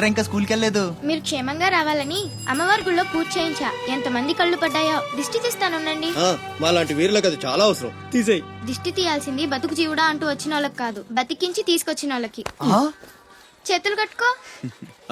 ఏంట్రా ఇంకా స్కూల్కి వెళ్ళలేదు. మీరు క్షేమంగా రావాలని అమ్మవారి గుళ్ళో పూజ చేయించా. ఎంతమంది కళ్ళు పడ్డాయో. దిష్టి తీస్తానుండండి ఆ, మాలాంటి వీరులకు అది చాలా అవసరం. తీసేయి. దిష్టి తీయాల్సింది బతుకు జీవుడా అంటూ వచ్చిన వాళ్ళకి కాదు. బతికించి తీసుకొచ్చిన వాళ్ళకి ఆ? చేతులు కట్టుకో.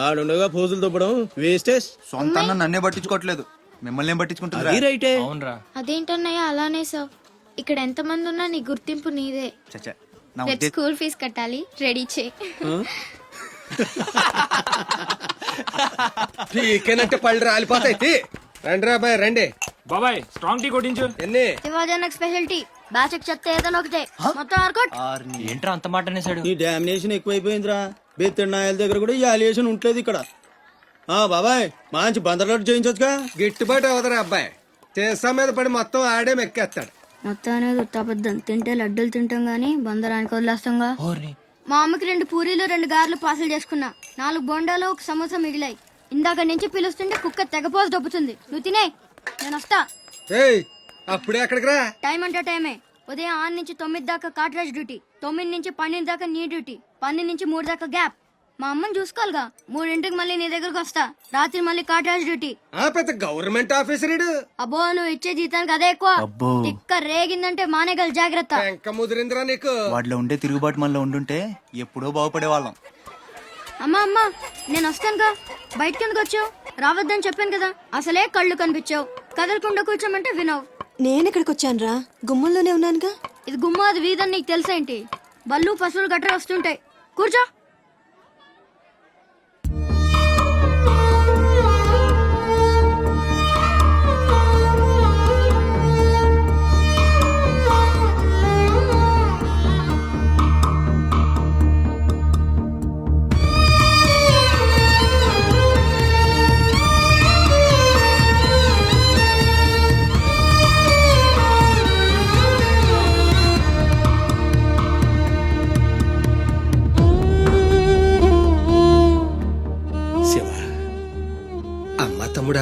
ఆడుండగా పోజులు తప్పడం వేస్టేజ్. సొంత అన్న నన్నే పట్టించుకోవట్లేదు. మిమ్మల్ని ఏం పట్టించుకుంటారా రైటే. అదేంటన్నయ్య అలానే సార్ ఇక్కడ ఎంతమంది ఉన్నా నీ గుర్తింపు నీదే. స్కూల్ ఫీజు కట్టాలి. రెడీ చే పీకేనంటే పళ్ళు రాలిపోతాయి. రండి రా బాయ్ రండి. బాబాయ్ స్ట్రాంగ్ టీ కొట్టించు. ఎన్ని? శివాజీ స్పెషాలిటీ బ్యాచ్ చెత్త ఏదైనా ఒకటే. మొత్తం ఆర్కోట్. ఏంట్రా అంత మాట అనేసాడు ఈ డామినేషన్ ఎక్కువైపోయిందిరా. బెత్తడి నాయల దగ్గర కూడా ఈ అలియేషన్ ఉంటలేదు ఇక్కడ. ఆ బాబాయ్ మంచి బందర్లాట్ చేయించొచ్చుగా. గిట్టుబాటు అవదరా అబ్బాయి. చేసా మీద పడి మొత్తం ఆడే మెక్కేస్తాడు. మొత్తం అనేది ఉత్తాపద్దం తింటే లడ్డూలు తింటాం గానీ బందరానికి వదిలేస్తాంగా. మా అమ్మకి రెండు పూరీలు రెండు గారెలు పార్సల్ చేసుకున్నా. నాలుగు బొండాలు ఒక సమోసా మిగిలాయి. ఇందాక నుంచి పిలుస్తుంటే కుక్క తెగపోసి దొబ్బుతుంది. నువ్వు తినే. నేను వస్తా. ఏయ్ అప్పుడే అక్కడికి రా. టైం అంటే టైమే. ఉదయం ఆరు నుంచి తొమ్మిది దాకా కాట్రాజ్ డ్యూటీ తొమ్మిది నుంచి పన్నెండు దాకా నీ డ్యూటీ పన్నెండు నుంచి మూడు దాకా గ్యాప్ మా అమ్మని చూసుకోవాలిగా. మూడింటికి మళ్ళీ నీ దగ్గరకు వస్తా. రాత్రి మళ్ళీ కాట్రాజ్ డ్యూటీ. ఆ పెద్ద గవర్నమెంట్ ఆఫీసర్ ఇడు అబ్బో నువ్వు ఇచ్చే జీతానికి అదే ఎక్కువ. అబ్బో. తిక్క రేగిందంటే మానేగల జాగ్రత్త. వెంక ముదిరిందిరా నీకు. వాటిలో ఉండే తిరుగుబాటు మనలో ఉండుంటే ఎప్పుడో బాగుపడే వాళ్ళం అమ్మా అమ్మా నేను వస్తానుగా. బయటకి ఎందుకు వచ్చావు? రావద్దని చెప్పాను కదా. అసలే కళ్ళు కనిపించావు. కదలకుండా కూర్చోమంటే వినవు. నేను ఇక్కడికి వచ్చాను రా గుమ్మంలోనే ఉన్నానుగా. ఇది గుమ్మాది వీధని నీకు తెలుసేంటి బళ్ళు పశువులు గట్రా వస్తుంటాయి. కూర్చో.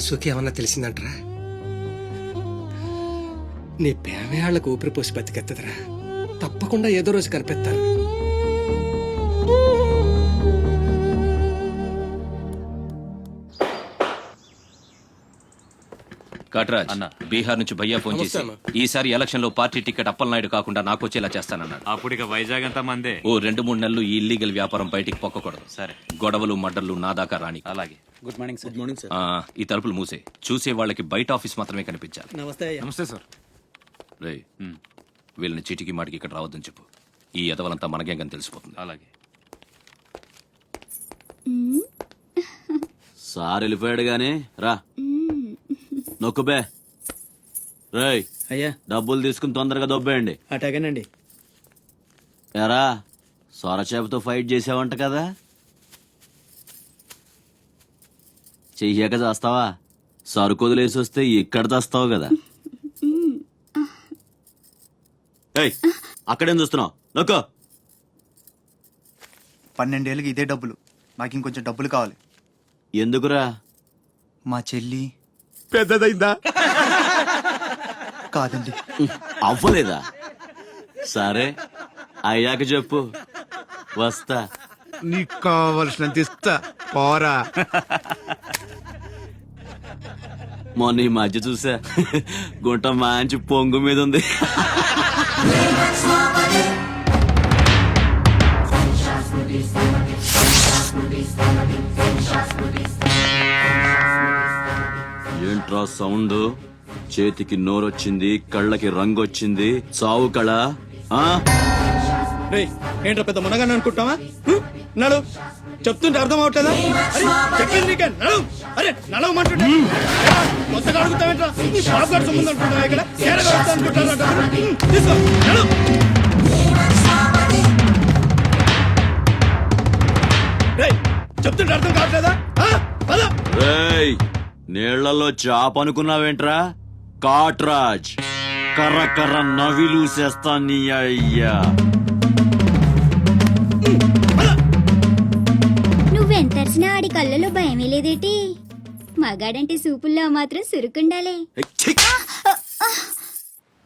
అశోక్ ఏమన్నా తెలిసిందంటరా? నీ ప్రేమే వాళ్ళకు ఊపిరి పోసి బతికెత్తదరా. తప్పకుండా ఏదో రోజు కనిపెత్తారు కట్రాజ్ అన్న. బీహార్ నుంచి భయ్యా ఫోన్ చేసి ఈసారి ఎలక్షన్లో పార్టీ టికెట్ అప్పలనాయుడు కాకుండా నాకు వచ్చేలా చేస్తానన్నాడు. అప్పుడు ఇక వైజాగ్ అంతా మందే. ఓ రెండు మూడు నెలలు ఈ ఇల్లీగల్ వ్యాపారం బయటికి పొక్కకూడదు. సరే. గొడవలు మడ్డర్లు నా దాకా రాని. అలాగే. Good morning good morning sir ఆ, ఈ తలుపులు మూసే. చూసే వాళ్ళకి బయట ఆఫీస్ మాత్రమే కనిపించాలి. నమస్తే అయ్యా. నమస్తే సార్. రే వీళ్ళని చీటికి మాటికి ఇక్కడ రావద్దని చెప్పు. ఈ ఎదవలంతా మనకేం తెలిసిపోతుంది. అలాగే. సార్ వెళ్ళిపోయాడు గాని. రా. నొక్కుబే రేయ్ అయ్యా. డబ్బులు తీసుకుని తొందరగా దొబ్బేయండి. అటాగేనండి. ఎరా సొరచేపతో ఫైట్ చేసావంట కదా. చెయ్యాక చేస్తావా? సరుకు వదిలేసి వస్తే ఇక్కడ చేస్తావు కదా. ఏయ్ అక్కడేం చూస్తున్నావు? నొక్కో. పన్నెండేళ్ళకి ఇదే డబ్బులు. నాకు ఇంకొంచెం డబ్బులు కావాలి. ఎందుకురా? మా చెల్లి పెద్దదైందా? కాదండి. అవ్వలేదా? సరే అయ్యాక చెప్పు. వస్తా. నీకు కావలసినంత ఇస్తా. పోరా. మొన్న ఈ మధ్య చూసా. గుంట మంచి పొంగు మీద ఉంది. ఏంట్రా సౌండ్? చేతికి నోరొచ్చింది కళ్ళకి రంగు వచ్చింది చావు కళ ఆ? రేయ్ ఏంట్రా పెద్ద మునగాన్ని అనుకుంటావా? నడు. చెప్తుంటే అర్థం అవట్లేదా? అరే చెప్పింది నీకే. నడు. అరే నడవమంటుంటే కొత్తగా అడుగుతావేంట్రా? నీ బాబు గారు సంబంధం అనుకుంటావా ఇక్కడ? వస్తా అనుకుంటారా తీసుకో. నడు. చెప్తుంటే అర్థం కావట్లేదా? రేయ్ నీళ్ళలో చాప అనుకున్నావేంట్రా? కాట్రాజ్. కర్ర కర్ర నవిలూసేస్తా నీ అయ్యా. లేదేటి మగాడంటే సూపుల్లో మాత్రం సురుకుండాలే!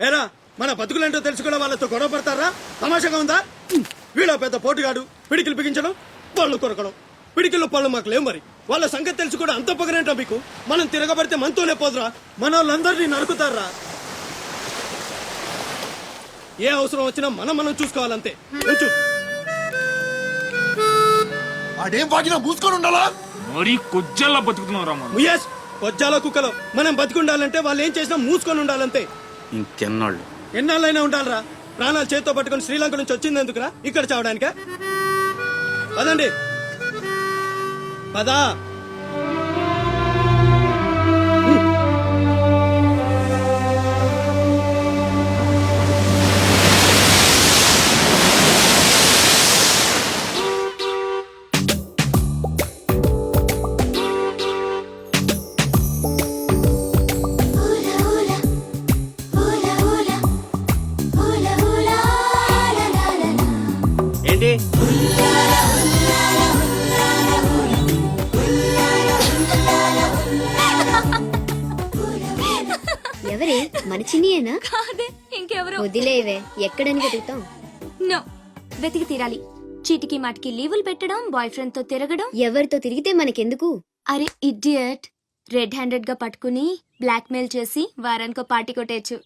ఏరా మన బతుకులేంటో తెలుసుకోవడం వాళ్ళతో గొడవ పడతారా? తమాషాగా ఉందా? వీళ్ళ పెద్ద పోటుగాడు. పిడికిలు బిగించడం పళ్ళు కొరకడం. పిడికిలో పళ్ళు మాకు లేవు మరి. వాళ్ళ సంగతి తెలిసి కూడా అంత పొగరేంటా మీకు? మనం తిరగబడితే మనతోనే పోదురా. మన వాళ్ళందరినీ నరుకుతారా? ఏ అవసరం వచ్చినా మనం మనం చూసుకోవాలంతే. ఆడేం వాగినా మూసుకొని ఉండాలా? మరీ కొజ్జల్లా మనం ముయేష్ వజ్జాల కుక్కలో మనం బతికుండాలంటే వాళ్ళు ఏం చేసినా మూసుకొని ఉండాలంతే. ఇంకెన్నాళ్ళు? ఎన్నాళ్ళైనా ఉండాలరా. ప్రాణాలు చేత్తో పట్టుకొని శ్రీలంక నుంచి వచ్చింది ఎందుకురా? ఇక్కడ చావడానికా? పదండి. పదా. వదిలేవే. ఎక్కడని వెతుకుతాం? నో. వెతికి తీరాలి. చీటికి మాటికి లీవులు పెట్టడం బాయ్ ఫ్రెండ్తో తిరగడం. ఎవరితో తిరిగితే మనకెందుకు? అరే ఇడియట్. రెడ్ హ్యాండెడ్గా పట్టుకుని బ్లాక్ మెయిల్ చేసి వారానికో పార్టీ కొట్టేయచ్చు.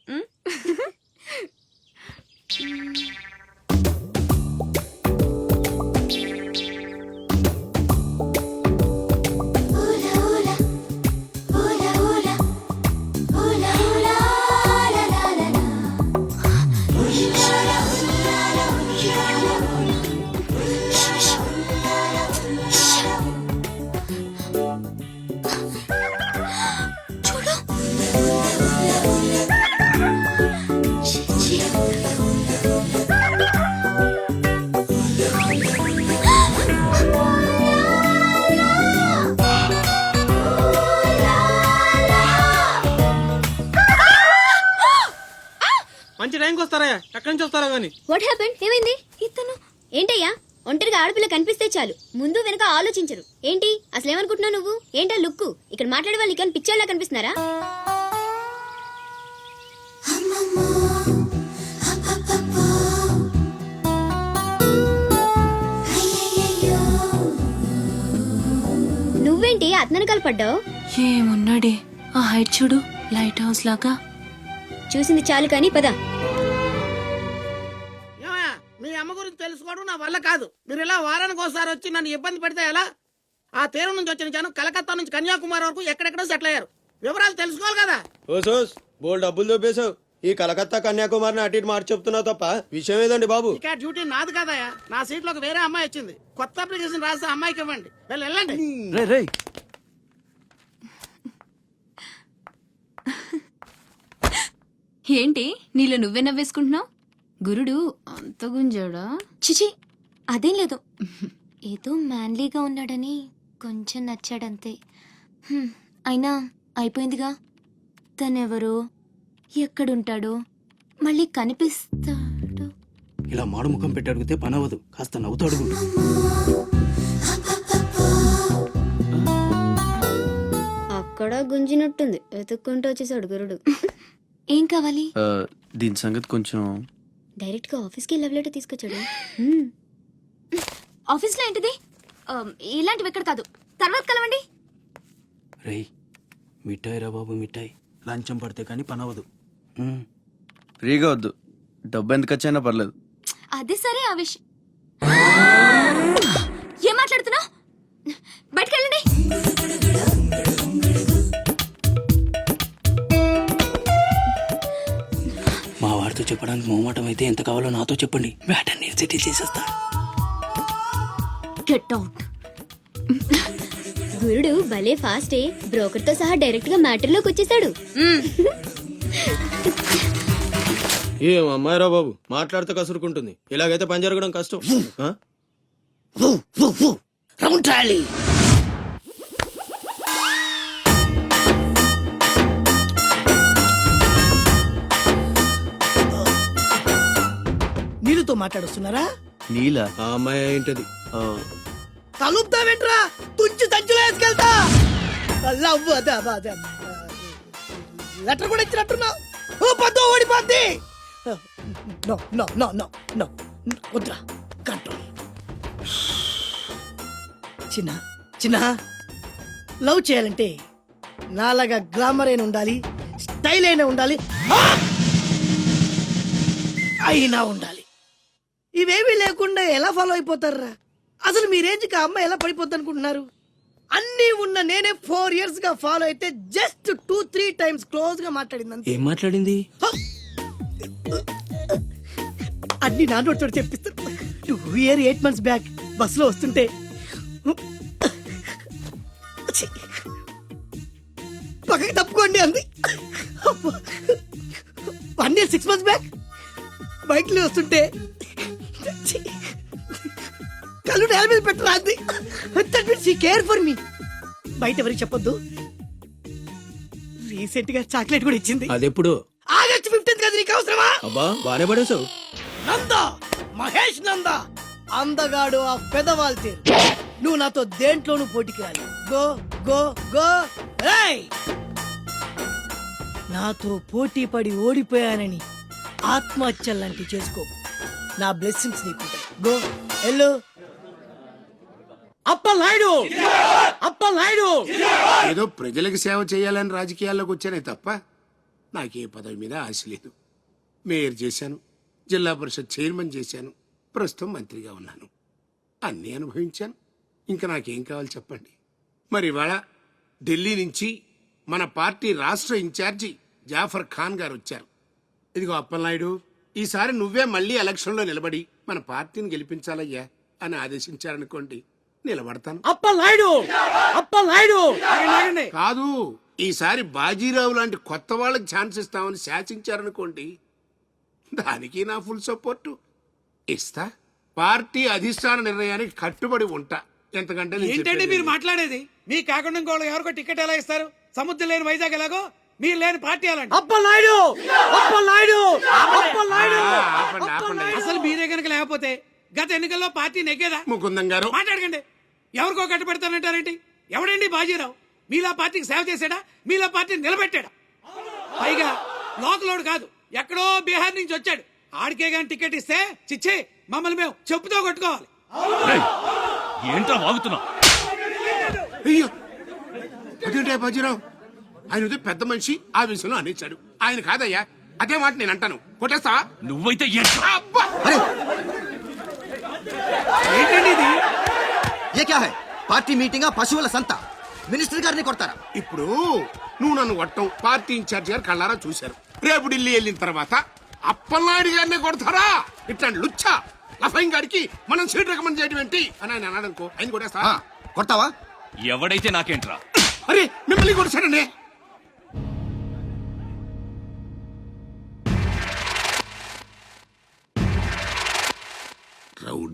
ఎక్కడి నుంచి వస్తారా గానీ? వాట్ హ్యాపెన్ ఏమైంది? ఇతను ఏంటయ్యా? ఒంటరిగా ఆడపిల్ల కనిపిస్తే చాలు. ముందు వెనక ఆలోచించరు. ఏంటి? అసలు ఏమనుకుంటున్నావు నువ్వు? ఏంటా లుక్కు? ఇక్కడ మాట్లాడే వాళ్ళు ఇక్కడ పిక్చర్లా కనిపిస్తున్నారా? నువ్వేంటి? అతను కలపడ్డావు? ఏమున్నాడే? ఆ హైట్ చూడు. లైట్ హౌస్ లాగా. చూసింది చాలు కానీ పద. మీ అమ్మ గురించి తెలుసుకోవడం నా వల్ల కాదు. మీరు ఇలా వారానికి ఒకసారి వచ్చి నన్ను ఇబ్బంది పెడితే ఎలా? ఆ తీరం నుంచి వచ్చిన జనం కలకత్తా నుంచి కన్యాకుమారి వరకు ఎక్కడెక్కడో సెటిల్ అయ్యారు. వివరాలు తెలుసుకోవాలి కదా? ఓ సోస్ బోల్ డబ్బులు దొబ్బేశావు. ఈ కలకత్తా కన్యాకుమారిని అటు ఇటు మార్చి చెప్తున్నావు తప్ప విషయం ఏదండి బాబు? ఇక డ్యూటీ నాది కదయ్యా. నా సీట్ ఒక వేరే అమ్మాయి వచ్చింది. కొత్త అప్లికేషన్ రాస్తే అమ్మాయికి ఇవ్వండి. వెళ్ళి వెళ్ళండి. రే రే. ఏంటి? నీలో నువ్వే నవ్వేసుకుంటున్నావు? గురుడు అంత గుంజాడా? చిచి అదేం లేదు. ఏదో మ్యాన్లీగా ఉన్నాడని కొంచెం నచ్చాడంతే. హ్మ్, అయినా అయిపోయిందిగా. తనెవరో ఎక్కడుంటాడో మళ్ళీ కనిపిస్తాడు. ఇలా మాడు ముఖం పెట్టి అడిగితే పని అవ్వదు. కాస్త నవ్వుతూ అడుగు. అక్కడ గుంజినట్టుంది. వెతుక్కుంటూ వచ్చేసాడు గురుడు. ఏం కావాలి? దీని సంగతి కొంచెం డైరెక్ట్గా ఆఫీస్కి లవ్ లెటర్ తీసుకొచ్చాడు. ఆఫీస్లో ఏంటిది? ఇలాంటివి ఎక్కడ కాదు. తర్వాత కలవండి. రేయ్ మిఠాయి రా బాబు మిఠాయి. లంచం పడితే కానీ పని అవ్వదు ఫ్రీగా వద్దు. డబ్బు ఎంత ఖర్చైనా పర్లేదు. అది సరే ఆ విషయం ఏం మాట్లాడుతున్నావు? బయటకు వెళ్ళండి మా వాడితో చెప్పడానికి మొహమాటం అయితే ఎంత కావాలో నాతో చెప్పండి. వేటని సెటిల్ చేసేస్తా. గెట్ అవుట్ గురుడు భలే ఫాస్టే బ్రోకర్తో సహా డైరెక్ట్గా మ్యాటర్లోకి వచ్చేసాడు. ఏం అమ్మాయిరా బాబు? మాట్లాడితే కసురుకుంటుంది. ఇలాగైతే పని జరగడం కష్టం? Round trolley. నీళ్ళతో మాట్లాడుస్తున్నారా? నీలా ఆ అమ్మాయి ఏంటది? ఆ, కలుపుతావేంట్రా తుంచి సంచులో వేసుకెళ్తా! లవ్ అదే అదే, అదే లెటర్ కూడా ఇచ్చినట్టున్నావు ఓ పద్దు ఓడిపోద్ది! No no no no no. వద్దురా. కంట్రోల్. చిన్న చిన్న. లవ్ చేయాలంటే నాలాగా గ్లామర్ అయినా ఉండాలి స్టైల్ అయినా ఉండాలి! అయినా ఉండాలి. ఇవేమీ లేకుండా ఎలా ఫాలో అయిపోతారా అసలు మీ రేంజ్కి ఆ అమ్మాయి ఎలా పడిపోద్ది అనుకుంటున్నారు అన్నీ ఉన్న నేనే ఫోర్ ఇయర్స్గా ఫాలో అయితే జస్ట్ టూ త్రీ టైమ్స్ క్లోజ్గా మాట్లాడింది అంతే. ఏం మాట్లాడింది అన్ని నా నోటితో చెప్పిస్తాను two year eight months back బస్సులో వస్తుంటే ఛీ! పక్కకి తప్పుకోండి అంది one year six months back బైక్లో వస్తుంటే! కళ్ళు నేల మీద పెట్టరా అంది. That means she care for me బయట ఎవరికి చెప్పొద్దు. రీసెంట్గా చాక్లెట్ కూడా ఇచ్చింది. అదెప్పుడు? ఆగస్ట్ ఫిఫ్టీన్త్ కదా నీకు అవసరమా? అబ్బా బానే పడేసావు నంద మహేష్ నంద అందగాడు ఆ పెదవాల్తే నువ్వు నాతో దేంట్లోనూ పోటీకి రాలి. గో గో గో ఏయ్! నాతో పోటీ పడి ఓడిపోయానని ఆత్మహత్య లాంటివి చేసుకో నా బ్లెస్సింగ్స్ నీకు. గో ఎల్లు అప్ప నాయుడు! ఏదో ప్రజలకు సేవ చేయాలని రాజకీయాల్లోకి వచ్చానే తప్ప నాకే పదవి మీద ఆశ లేదు. మేయర్ చేశాను జిల్లా పరిషత్ చైర్మన్ చేశాను ప్రస్తుతం మంత్రిగా ఉన్నాను. అన్నీ అనుభవించాను. ఇంకా నాకేం కావాలి చెప్పండి? మరి ఇవాళ ఢిల్లీ నుంచి మన పార్టీ రాష్ట్ర ఇన్ఛార్జి జాఫర్ ఖాన్ గారు వచ్చారు. ఇదిగో అప్పలనాయుడు ఈసారి నువ్వే మళ్ళీ ఎలక్షన్లో నిలబడి మన పార్టీని గెలిపించాలయ్యా అని ఆదేశించారనుకోండి నిలబడతాను. అప్పలాయుడు అప్పలాయుడు కాదు ఈసారి బాజీరావు లాంటి కొత్త వాళ్ళకి ఛాన్స్ ఇస్తామని శాసించారనుకోండి దానికి నా ఫుల్ సపోర్టు. ఇస్తా. పార్టీ అధిష్టాన నిర్ణయానికి కట్టుబడి ఉంటా. ఎంతకంటే చెప్పేది మీరు. మాట్లాడేది? మీ కాకుండా ఎవరికో టికెట్ ఎలా ఇస్తారు? సముద్రం లేని వైజాగ్ ఎలాగో? మీరు లేని పార్టీ అలాంటి అప్పలాయుడు అప్పలాయుడు ఆ, ఆపండి ఆపండి. అసలు మీరే కనుక లేకపోతే గత ఎన్నికల్లో పార్టీ నెగ్గేదా? ముకుందం గారు. మాట్లాడకండి. ఎవరికో కట్టబెడతానంటారేంటి? ఎవడండి బాజీరావు? మీలా పార్టీకి సేవ చేశాడా? మీలా పార్టీని నిలబెట్టాడా? పైగా లోకలోడు కాదు. ఎక్కడో బీహార్ నుంచి వచ్చాడు. ఆడికే గాని టికెట్ ఇస్తే చిచ్చే మమ్మల్ని మేము చెప్పుతో కొట్టుకోవాలి. ఏంట్రా వాగుతున్నావు? అయ్యో! అదేంటే బాజీరావు? ఆయన ఉదయం పెద్ద మనిషి ఆ విషయంలో అనేచ్చాడు ఆయన కాదయ్యా అదే మాట నేను అంటాను. కొట్టేస్తా నువ్వైతే అబ్బా! ఏంటండి ఇది? పార్టీ మీటింగ్ పశువుల సంత. మినిస్టర్ గారిని కొడతారా? ఇప్పుడు నువ్వు నన్ను కొట్టం పార్టీ ఇన్ఛార్జ్ గారు కళ్ళారా చూశారు. రేపు ఢిల్లీ వెళ్ళిన తర్వాత అప్పలనాయుడు గారిని కొడతారా? ఇట్లాంటి లుచ్చా లఫైన్ గారికి మనం సీట్ రికమెండ్ చేయడం ఏంటి? అని ఆయన అన్నాడు అనుకో ఆయన కొట్టేస్తా కొడతావా? ఎవడైతే నాకేంట్రా? అరే మిమ్మల్ని కొడతాడండి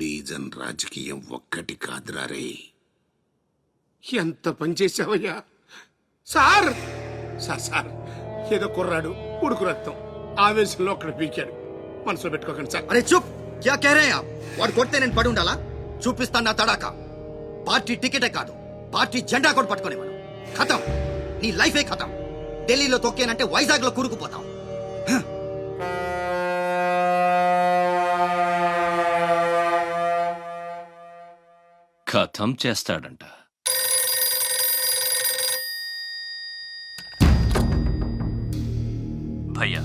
రౌడీజన్ రాజకీయం ఒక్కటి కాదురా రే. ఎంత పనిచేసావయ్యా సార్! Sir sir. ఏదో కుర్రాడు ఉడుకు రక్తం. ఆవేశంలో అక్కడ పీకాడు. మనసులో పెట్టుకోకండి సార్. అరే చూప్! యా కేరయ్యా వాడు కొడితే నేను పడి ఉండాలా? చూపిస్తాను నా తడాక. పార్టీ టికెటే కాదు. పార్టీ జెండా కూడా పట్టుకునేవాడు కథం నీ లైఫే కథం ఢిల్లీలో తొక్కేనంటే వైజాగ్లో కూరుకుపోతాం. కథం చేస్తాడంట. భయ్యా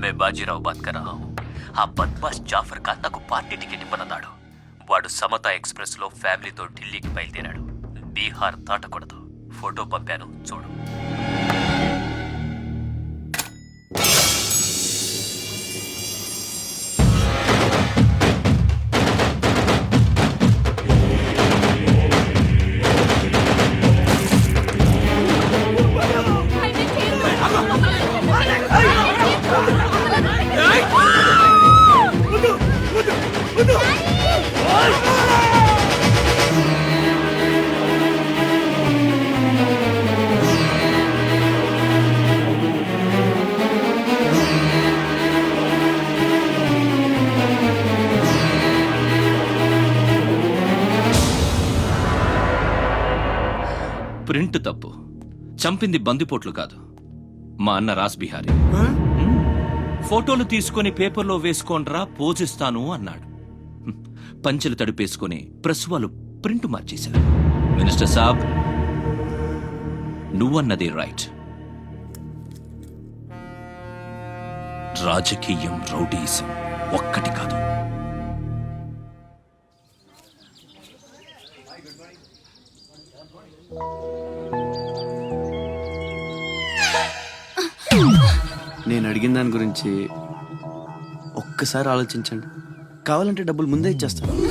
మే బాజీరావు బాత్ కర్ రహా ఆ బద్మాస్ జాఫర్ ఖాన్ నాకు పార్టీ టికెట్ ఇవ్వనన్నాడు. వాడు సమతా ఎక్స్ప్రెస్లో ఫ్యామిలీతో ఢిల్లీకి బయలుదేరాడు. బీహార్ దాటకూడదు. ఫోటో పంపాను చూడు. చంపింది బందిపోట్లు కాదు. మా అన్న రాస్ బిహారీ. ఫోటోలు తీసుకొని పేపర్లో వేసుకోండ్రా పోజిస్తాను అన్నాడు. పంచెలు తడిపేసుకొని ప్రెస్ వాళ్ళు ప్రింట్ మార్చేశారు. మినిస్టర్ సాబ్ నువ్వన్నది రైట్. రాజకీయం రౌడీయిజం ఒక్కటి కాదు. నేను అడిగిన దాని గురించి ఒక్కసారి ఆలోచించండి. కావాలంటే డబ్బులు ముందే ఇచ్చేస్తాను.